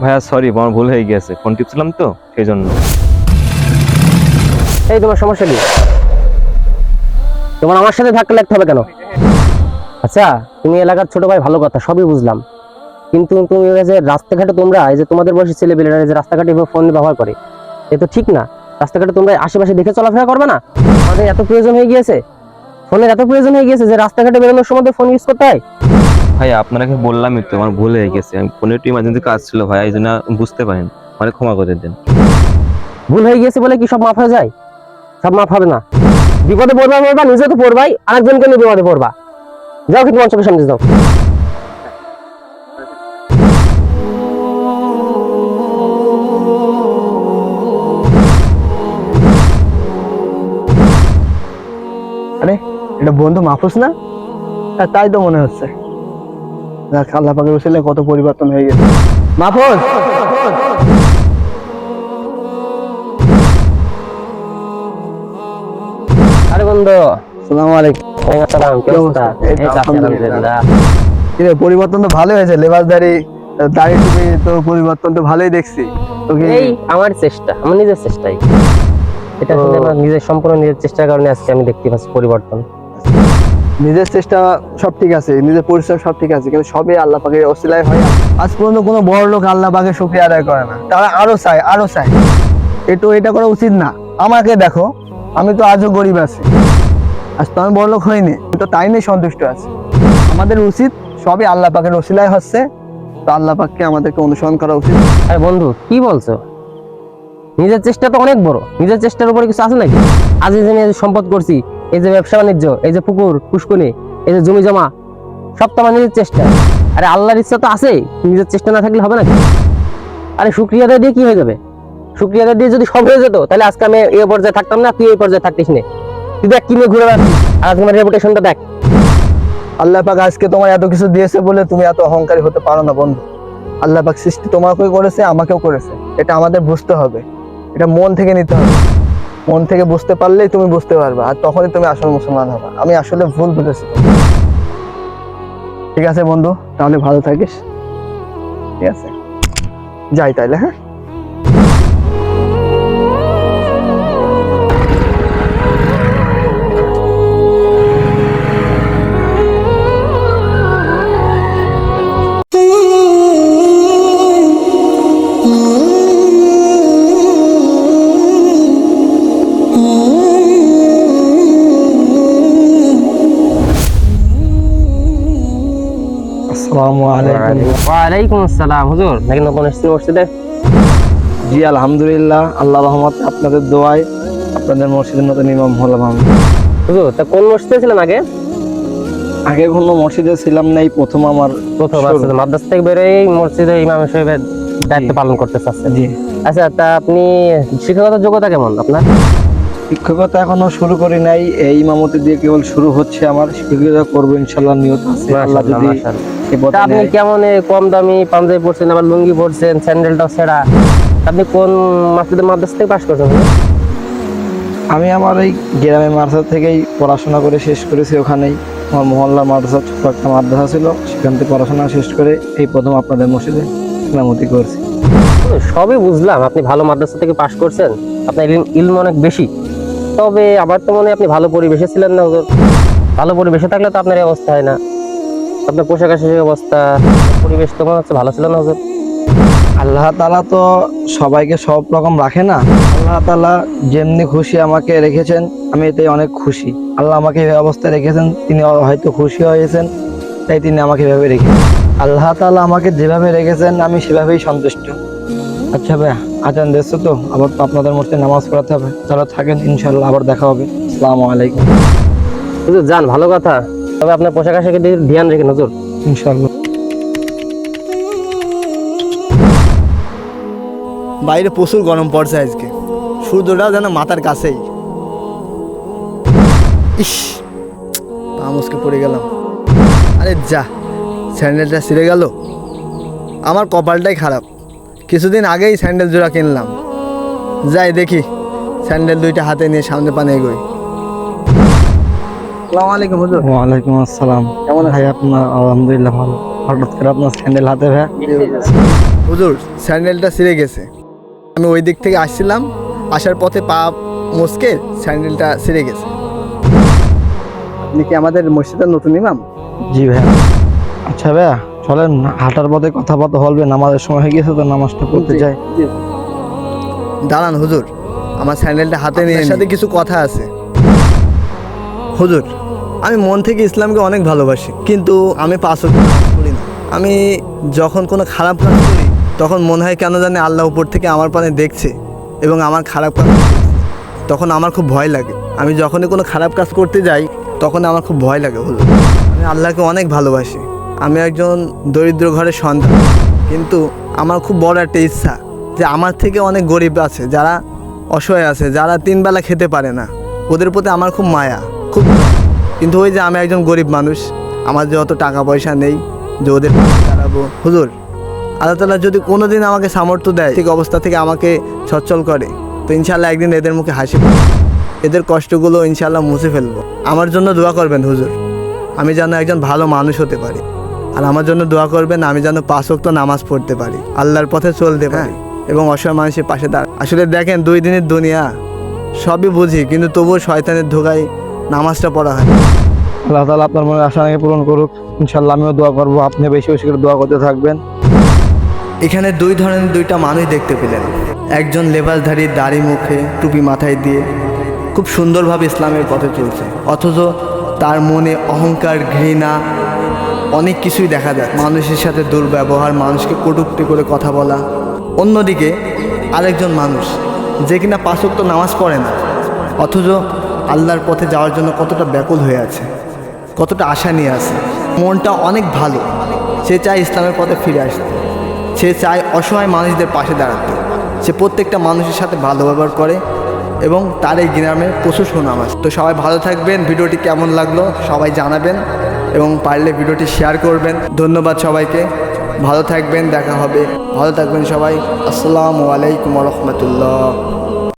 ভাইয়া সরি আমার ভুল হয়ে গেছে। ফোন টিপছিলাম তো সেই জন্য। এই তোমার সমস্যা কি? তোমার আমার সাথে ধাক্কা লাগতে হবে কেন? আচ্ছা তুমি এলাকার ছোট ভাই ভালো কথা সবই বুঝলাম। কিন্তু তুমি যে রাস্তাঘাটে তোমরা এই যে তোমাদের বয়সী ছেলেপেলেরা যে রাস্তাঘাটে এভাবে ফোন ব্যবহার করে এ তো ঠিক না। রাস্তাঘাটে তোমরা আশেপাশে দেখে চলাফেরা করবে না? আমাদের এত প্রয়োজন হয়ে গিয়েছে? ফোনের এত প্রয়োজন হয়ে গিয়েছে যে রাস্তাঘাটে বেরোনোর সময় ফোন ইউজ করতে হয়? ভাই আপনাকে বললামই তো আমার ভুল হয়ে গেছে। আমি ফোনে একটু ইমার্জেন্সি কাজ ছিল ভাই এই জন্য বুঝতে পারেন। মানে ক্ষমা করে দেন। ভুল হয়ে গিয়েছে বলে কি সব মাফ হয়ে যায়? সব মাফ হবে না। বিপদে পড়বা পড়বা নিজে তো পড়বাই আরেকজনকে নিয়ে বিপদে পড়বা। যাও কিন্তু মঞ্চকের সামনে যাও। আরে এটা বন্ধু মাহফুজ না? হ্যাঁ, তাই তো মনে হচ্ছে। আল্লাহ পাকের কত পরিবর্তন হয়ে গেছে। মাহফুজ! আরে বন্ধু সালামু আলাইকুম। আসসালাম কি অবস্থা? এই তো আলহামদুলিল্লাহ। কিরে পরিবর্তন তো ভালো হয়েছে লেবাস দাড়ি টুপি তো পরিবর্তন তো ভালোই দেখছি। তো কি এই আমার চেষ্টা আমার নিজের চেষ্টাই। এটা আসলে আমার নিজের সম্পূর্ণ নিজের চেষ্টার কারণে আজকে আমি দেখতে পাচ্ছি পরিবর্তন। নিজের চেষ্টা সব ঠিক আছে, নিজের পরিশ্রম সব ঠিক আছে, কিন্তু সবই আল্লাহ পাকের অসিলায় হয়। আজ পর্যন্ত কোনো বড় লোক আল্লাহ পাকের শুক্রিয়া আদায় করে না। তারা আরও চায় আরও চায়। একটু এটা করা উচিত না। আমাকে দেখো, আমি তো আজও গরিব আছি। আজ তো আমি বড় লোক হইনি তো তাই নিয়ে সন্তুষ্ট আছি। আমাদের উচিত সবই আল্লাহ পাকের ওসিলায় হচ্ছে, তো আল্লাহ পাককে আমাদেরকে অনুসরণ করা উচিত। আরে বন্ধু, কি বলছো? নিজের চেষ্টা তো অনেক বড়। নিজের চেষ্টার উপরে কিছু আছে নাকি? আজ যে সম্পদ করছি এই যে ব্যবসা বাণিজ্য, এই যে পুকুর পুষ্কুনি এই যে জমি জমা, সব তো আমার নিজের চেষ্টা। আরে আল্লাহর ইচ্ছা তো আছে নিজের চেষ্টা না থাকলে হবে নাকি আরে শুক্রিয়া দিয়ে কি হয়ে যাবে? শুক্রিয়া দিয়ে যদি সব হয়ে যেত, তাহলে আজকে আমি এই পর্যায়ে থাকতাম না, তুই এই পর্যায়ে থাকতিস না। তুই দেখ কি নিয়ে ঘুরে বেড়াচ্ছিস আর আজকে আমার রেপুটেশনটা দেখ। আল্লাহ পাক আজকে তোমার এত কিছু দিয়েছে বলে তুমি এত অহংকারী হতে পারো না, বন্ধু। আল্লাহ পাক সৃষ্টি তোমাকেও করেছে, আমাকেও করেছে। এটা আমাদের বুঝতে হবে। এটা মন থেকে নিতে হবে। মন থেকে বুঝতে পারলেই তুমি বুঝতে পারবে, আর তখনই তুমি আসল মুসলমান হবে। আমি আসলে ভুল বুঝেছি। ঠিক আছে বন্ধু, তাহলে ভালো থাকিস। ঠিক আছে। যাই তাইলে হ্যাঁ? আসসালামু আলাইকুম। ওয়ালাইকুম আসসালাম হুজুর। নাকি নতুন এসেছি মসজিদে? জি আলহামদুলিল্লাহ আল্লাহ রহমত আপনাদের দোয়ায় আপনাদের মসজিদের নতুন ইমাম হলাম আমি। হুজুর তা কোন মসজিদে ছিলেন আগে? আগে কোনো মসজিদে ছিলাম না এই প্রথম আমার প্রথম মাদ্রাসা থেকে বেরোয় মসজিদে ইমাম হিসেবে দায়িত্ব পালন করতে চাচ্ছেন। জি। আচ্ছা তা আপনি শিক্ষাগত যোগ্যতা কেমন আপনার? শিক্ষকতা এখনও শুরু করি নাই এই ইমামতি দিয়ে কেবল শুরু হচ্ছে আমার। শিক্ষকতা করব ইনশাল্লাহ নিয়ত আছে। আল্লাহ যদি আপনি কেমন কম দামি পাঞ্জাবি পরছেন আবার লুঙ্গি পরছেন স্যান্ডেলটাও ছেঁড়া আপনি কোন মসজিদের মাদ্রাসা থেকে পাশ করছেন? আমি আমার এই গ্রামের মাদ্রাসা থেকেই পড়াশোনা করে শেষ করেছি। ওখানেই আমার মহল্লা মাদ্রাসা ছোট একটা মাদ্রাসা ছিল। সেখান থেকে পড়াশোনা শেষ করে এই প্রথম আপনাদের মসজিদে ইমামতি করছি। সবই বুঝলাম আপনি ভালো মাদ্রাসা থেকে পাশ করছেন। আপনার ইলম- ইলম অনেক বেশি। তবে আমার তো মনে হয় আপনি ভালো পরিবেশে ছিলেন না ভালো পরিবেশে থাকলে তো আপনার অবস্থা হয় না। আপনার পোশাক আশাকের অবস্থা পরিবেশ তো মনে হচ্ছে ভালো ছিল না হুজুর? আল্লাহ তালা তো সবাইকে সব রকম রাখে না। আল্লাহ তালা যেমনি খুশি আমাকে রেখেছেন আমি এতে অনেক খুশি। আল্লাহ আমাকে এই অবস্থায় রেখেছেন তিনি হয়তো খুশি হয়েছেন তাই তিনি আমাকে এভাবে রেখেছেন আল্লাহ তালা আমাকে যেভাবে রেখেছেন আমি সেভাবেই সন্তুষ্ট। আচ্ছা ভাই আজান দেখছ তো আবার তো আপনাদের মধ্যে নামাজ পড়াতে হবে। তারা থাকেন ইনশাল্লাহ আবার দেখা হবে। আসসালামু আলাইকুম। যান ভালো কথা। তবে আপনার পোশাক আশাকে ধ্যান রেখেন হুজুর ইনশাল্লাহ বাইরে প্রচুর গরম পড়ছে আজকে। সূর্যটা যেন মাথার কাছেই। ইস পা মুসকে পড়ে গেলাম। আরে যা স্যান্ডেলটা ছিঁড়ে গেল। আমার কপালটাই খারাপ। কিছুদিন আগেই স্যান্ডেল জোড়া কিনলাম। যাই দেখি স্যান্ডেল দুইটা হাতে নিয়ে সামনে পানে এগোই আসসালামু আলাইকুম হুজুর। ওয়ালাইকুম আসসালাম। কেমন ভাই আপনার আলহামদুলিল্লাহ ভালো। হঠাৎ করে আপনার স্যান্ডেল হাতে ভাইয়া হুজুর স্যান্ডেলটা ছিঁড়ে গেছে। আমি ওই দিক থেকে আসছিলাম আসার পথে পা মুসকে স্যান্ডেলটা ছিঁড়ে গেছে। আপনি কি আমাদের মসজিদের নতুন ইমাম? জি ভাইয়া আচ্ছা ভাইয়া চলেন হাঁটার পথে কথাবার্তা বলবেন। নামাজের সময় হয়ে গেছে তো নামাজটা পড়তে যাই। দাঁড়ান হুজুর। আমার স্যান্ডেলটা হাতে নিয়ে সাথে কিছু কথা আছে। হুজুর আমি মন থেকে ইসলামকে অনেক ভালোবাসি, কিন্তু আমি পাঁচ পড়ি না। আমি যখন কোনো খারাপ কাজ করি, তখন মনে হয় কেন জানি আল্লাহ উপর থেকে আমার পানে দেখছে এবং আমার খারাপ কাজ তখন আমার খুব ভয় লাগে। আমি যখনই কোনো খারাপ কাজ করতে যাই তখন আমার খুব ভয় লাগে হুজুর। আমি আল্লাহকে অনেক ভালোবাসি। আমি একজন দরিদ্র ঘরের সন্তান, কিন্তু আমার খুব বড় একটা ইচ্ছা যে আমার থেকে অনেক গরিব আছে, যারা অসহায় আছে, যারা তিন বেলা খেতে পারে না। ওদের প্রতি আমার খুব মায়া। কিন্তু ওই যে আমি একজন গরিব মানুষ আমার যে অত টাকা পয়সা নেই যে ওদের দাঁড়াবো। হুজুর আল্লাহ তালা যদি কোনো দিন আমাকে সামর্থ্য দেয় ঠিক অবস্থা থেকে আমাকে সচ্ছল করে তো ইনশাল্লাহ একদিন এদের মুখে হাসি। এদের কষ্টগুলো ইনশাল্লাহ মুছে ফেলব। আমার জন্য দোয়া করবেন হুজুর আমি যেন একজন ভালো মানুষ হতে পারি। আর আমার জন্য দোয়া করবেন আমি যেন পাঁচ ওয়াক্ত নামাজ পড়তে পারি। আল্লাহর পথে চলতে পারি এবং অসহায় মানুষের পাশে দাঁড় আসলে দেখেন দুই দিনের দুনিয়া সবই বুঝি কিন্তু তবুও শয়তানের ধোকায় নামাজটা পড়া হয়। আল্লাহ তালা আপনার মনে আশা নাকি পূরণ করুক। ইনশাল্লাহ আমিও দোয়া করব। আপনি বেশি বেশি করে দোয়া করতে থাকবেন। এখানে দুই ধরনের দুইটা মানুষ দেখতে পেলেন। একজন লেবাসধারী দাড়ি মুখে টুপি মাথায় দিয়ে খুব সুন্দরভাবে ইসলামের পথে চলছে। অথচ তার মনে অহংকার ঘৃণা অনেক কিছুই দেখা যায় মানুষের সাথে দুর্ব্যবহার মানুষকে কটুক্তি করে কথা বলা। অন্যদিকে আরেকজন মানুষ যে কিনা পাঁচক্ত নামাজ পড়ে না অথচ আল্লাহর পথে যাওয়ার জন্য কতটা ব্যাকুল হয়ে আছে, কতটা আশা নিয়ে আছে। মনটা অনেক ভালো। সে চায় ইসলামের পথে ফিরে আসতে। সে চায় অসহায় মানুষদের পাশে দাঁড়াতে। সে প্রত্যেকটা মানুষের সাথে ভালো ব্যবহার করে এবং তার এই গ্রামে প্রচুর সুনাম আছে। তো সবাই ভালো থাকবেন। ভিডিওটি কেমন লাগল সবাই জানাবেন এবং পারলে ভিডিওটি শেয়ার করবেন। ধন্যবাদ সবাইকে। ভালো থাকবেন। দেখা হবে। ভালো থাকবেন সবাই। আসসালামু আলাইকুম রহমতুল্লাহ।